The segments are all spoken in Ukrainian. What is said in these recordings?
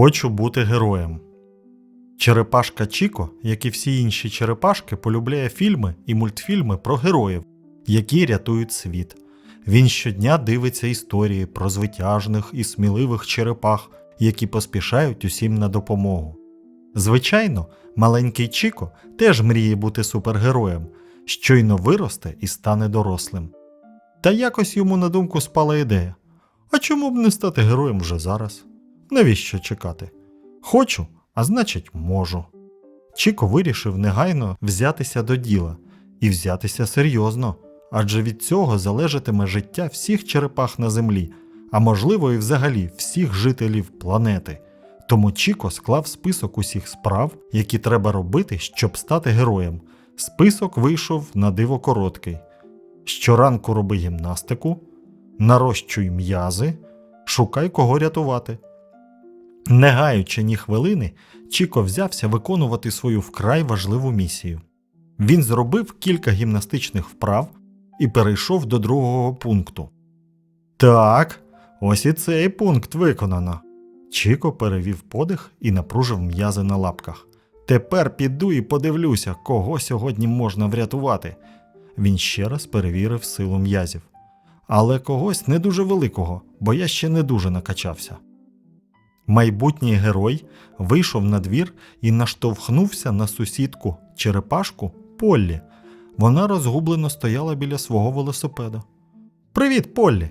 Хочу бути героєм. Черепашка Чіко, як і всі інші черепашки, полюбляє фільми і мультфільми про героїв, які рятують світ. Він щодня дивиться історії про звитяжних і сміливих черепах, які поспішають усім на допомогу. Звичайно, маленький Чіко теж мріє бути супергероєм, щойно виросте і стане дорослим. Та якось йому на думку спала ідея: а чому б не стати героєм вже зараз? Навіщо чекати? Хочу, а значить, можу. Чіко вирішив негайно взятися до діла і взятися серйозно, адже від цього залежатиме життя всіх черепах на землі, а можливо і взагалі всіх жителів планети. Тому Чіко склав список усіх справ, які треба робити, щоб стати героєм. Список вийшов на диво короткий. Щоранку роби гімнастику, нарощуй м'язи, шукай кого рятувати. Не гаючи ні хвилини, Чіко взявся виконувати свою вкрай важливу місію. Він зробив кілька гімнастичних вправ і перейшов до другого пункту. Так, ось і цей пункт виконано. Чіко перевів подих і напружив м'язи на лапках. Тепер піду і подивлюся, кого сьогодні можна врятувати. Він ще раз перевірив силу м'язів. Але когось не дуже великого, бо я ще не дуже накачався. Майбутній герой вийшов на двір і наштовхнувся на сусідку черепашку Поллі. Вона розгублено стояла біля свого велосипеда. Привіт, Поллі!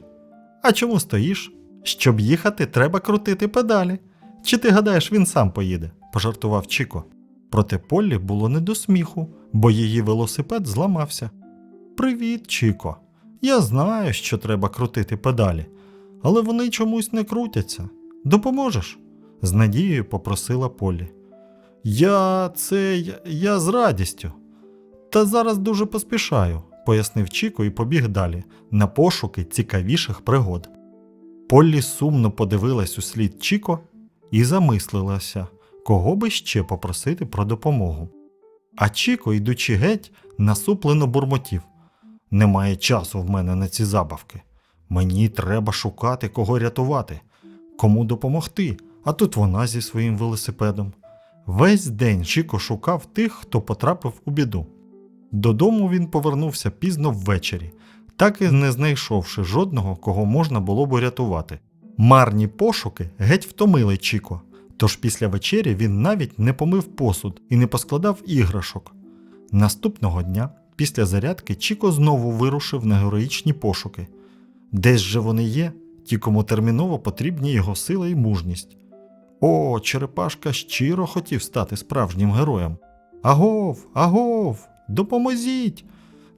А чому стоїш? Щоб їхати, треба крутити педалі. Чи ти гадаєш, він сам поїде? пожартував Чіко. Проте Поллі було не до сміху, бо її велосипед зламався. Привіт, Чіко. Я знаю, що треба крутити педалі, але вони чомусь не крутяться. Допоможеш? з надією попросила Полі. Я це я, я з радістю. Та зараз дуже поспішаю, пояснив Чіко і побіг далі на пошуки цікавіших пригод. Поллі сумно подивилась у слід Чіко і замислилася, кого би ще попросити про допомогу. А Чіко, йдучи геть, насуплено бурмотів. Немає часу в мене на ці забавки. Мені треба шукати, кого рятувати, кому допомогти, а тут вона зі своїм велосипедом. Весь день Чіко шукав тих, хто потрапив у біду. Додому він повернувся пізно ввечері, так і не знайшовши жодного, кого можна було б рятувати. Марні пошуки геть втомили Чіко, тож після вечері він навіть не помив посуд і не поскладав іграшок. Наступного дня, після зарядки, Чіко знову вирушив на героїчні пошуки. Десь же вони є, ті, кому терміново потрібні його сила і мужність. О, Черепашка щиро хотів стати справжнім героєм. Агов, агов, допоможіть!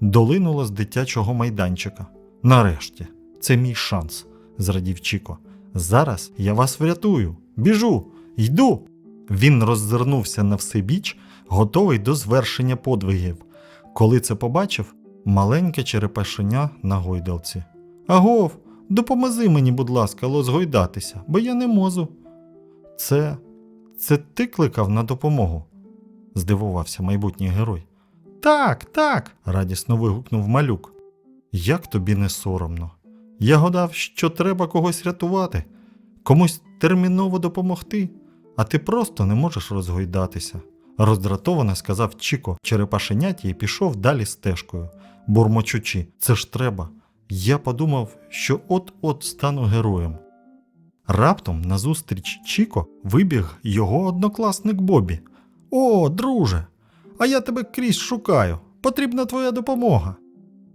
долинуло з дитячого майданчика. Нарешті, це мій шанс, зрадів Чіко. Зараз я вас врятую. Біжу, йду. Він роззирнувся на всебіч, готовий до звершення подвигів. Коли це побачив, маленьке черепашеня на гойдалці. Агов, допоможи мені, будь ласка, лозгойдатися, бо я не можу. Це. це ти кликав на допомогу? здивувався майбутній герой. Так, так, радісно вигукнув малюк. Як тобі не соромно? Я гадав, що треба когось рятувати, комусь терміново допомогти, а ти просто не можеш розгойдатися. Роздратовано сказав Чіко черепашеняті і пішов далі стежкою, бурмочучи, це ж треба. Я подумав, що от-от стану героєм. Раптом назустріч Чіко вибіг його однокласник Бобі. О, друже! А я тебе крізь шукаю. Потрібна твоя допомога.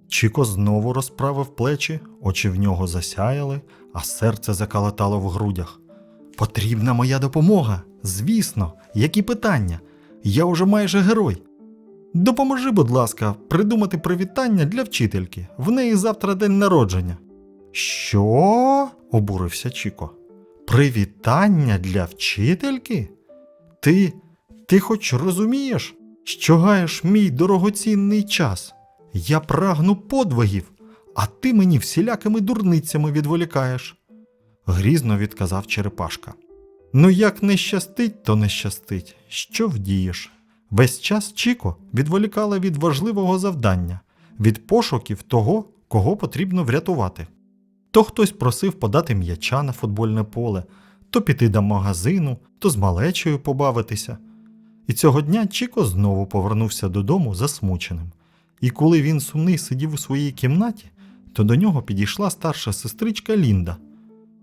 Чіко знову розправив плечі, очі в нього засяяли, а серце закалатало в грудях. Потрібна моя допомога. Звісно, які питання? Я уже майже герой. Допоможи, будь ласка, придумати привітання для вчительки. В неї завтра день народження. Що? обурився Чіко. Привітання для вчительки? Ти. ти хоч розумієш, що гаєш мій дорогоцінний час? Я прагну подвигів, а ти мені всілякими дурницями відволікаєш. Грізно відказав Черепашка. Ну, як не щастить, то не щастить. Що вдієш? Весь час Чіко відволікала від важливого завдання, від пошуків того, кого потрібно врятувати. То хтось просив подати м'яча на футбольне поле, то піти до магазину, то з малечою побавитися. І цього дня Чіко знову повернувся додому засмученим. І коли він сумний сидів у своїй кімнаті, то до нього підійшла старша сестричка Лінда.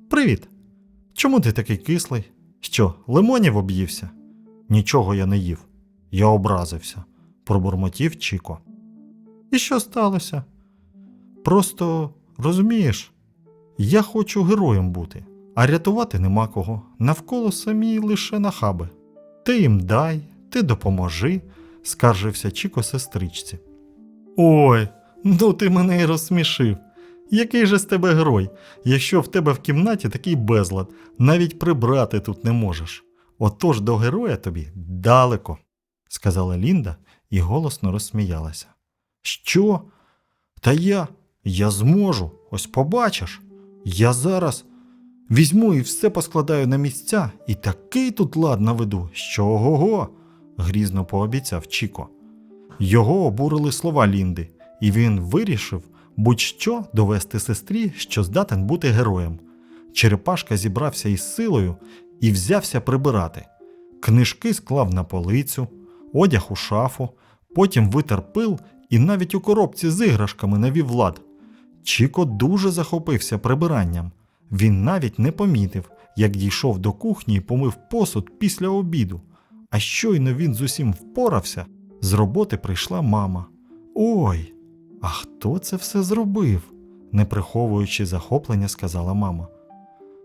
Привіт! Чому ти такий кислий? Що, лимонів об'ївся? Нічого я не їв. Я образився, пробурмотів Чіко. І що сталося? Просто, розумієш, я хочу героєм бути, а рятувати нема кого. Навколо самі лише нахаби. Ти їм дай, ти допоможи, скаржився Чіко сестричці. Ой, ну ти мене й розсмішив. Який же з тебе герой, якщо в тебе в кімнаті такий безлад, навіть прибрати тут не можеш. Отож до героя тобі далеко, сказала Лінда і голосно розсміялася. Що? Та я, я зможу, ось побачиш. Я зараз візьму і все поскладаю на місця, і такий тут лад наведу, що ого-го, грізно пообіцяв Чіко. Його обурили слова Лінди, і він вирішив будь-що довести сестрі, що здатен бути героєм. Черепашка зібрався із силою і взявся прибирати. Книжки склав на полицю, одяг у шафу, потім витер пил і навіть у коробці з іграшками навів лад. Чіко дуже захопився прибиранням. Він навіть не помітив, як дійшов до кухні і помив посуд після обіду. А щойно він з усім впорався, з роботи прийшла мама. Ой, а хто це все зробив? не приховуючи захоплення, сказала мама.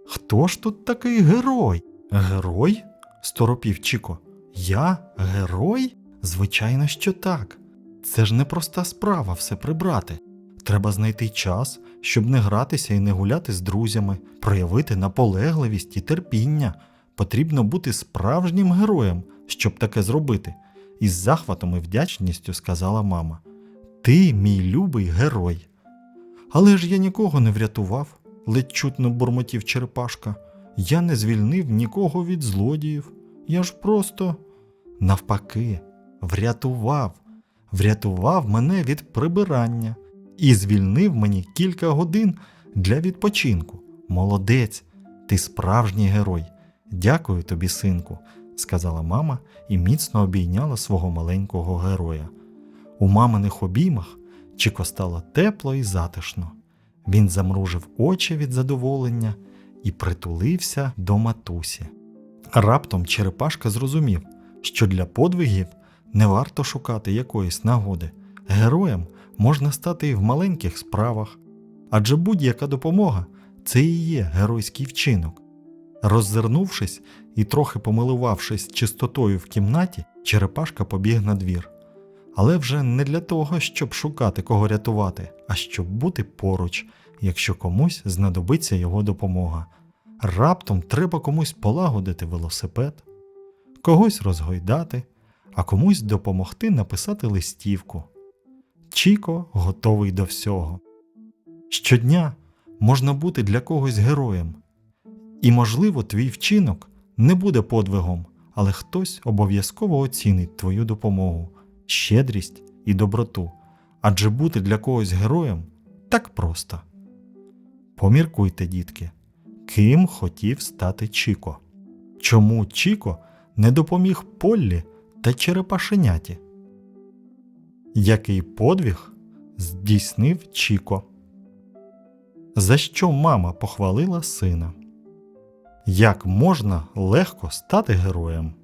Хто ж тут такий герой? Герой? сторопів Чіко. Я герой? Звичайно, що так. Це ж непроста справа все прибрати. Треба знайти час, щоб не гратися і не гуляти з друзями, проявити наполегливість і терпіння. Потрібно бути справжнім героєм, щоб таке зробити. Із захватом і вдячністю сказала мама. Ти, мій любий герой. Але ж я нікого не врятував, ледь чутно бурмотів Черепашка. Я не звільнив нікого від злодіїв. Я ж просто навпаки, врятував, врятував мене від прибирання і звільнив мені кілька годин для відпочинку. Молодець, ти справжній герой. Дякую тобі, синку, сказала мама і міцно обійняла свого маленького героя. У маминих обіймах Чіко стало тепло і затишно. Він замружив очі від задоволення і притулився до матусі. Раптом Черепашка зрозумів, що для подвигів не варто шукати якоїсь нагоди. Героєм можна стати і в маленьких справах, адже будь-яка допомога це і є геройський вчинок. Роззирнувшись і трохи помилувавшись чистотою в кімнаті, Черепашка побіг на двір. Але вже не для того, щоб шукати кого рятувати, а щоб бути поруч, якщо комусь знадобиться його допомога. Раптом треба комусь полагодити велосипед, когось розгойдати, а комусь допомогти написати листівку. Чіко готовий до всього. Щодня можна бути для когось героєм, і, можливо, твій вчинок не буде подвигом, але хтось обов'язково оцінить твою допомогу, щедрість і доброту, адже бути для когось героєм так просто. Поміркуйте, дітки, ким хотів стати Чіко? Чому Чіко не допоміг Поллі та Черепашеняті? Який подвиг здійснив Чіко? За що мама похвалила сина? Як можна легко стати героєм?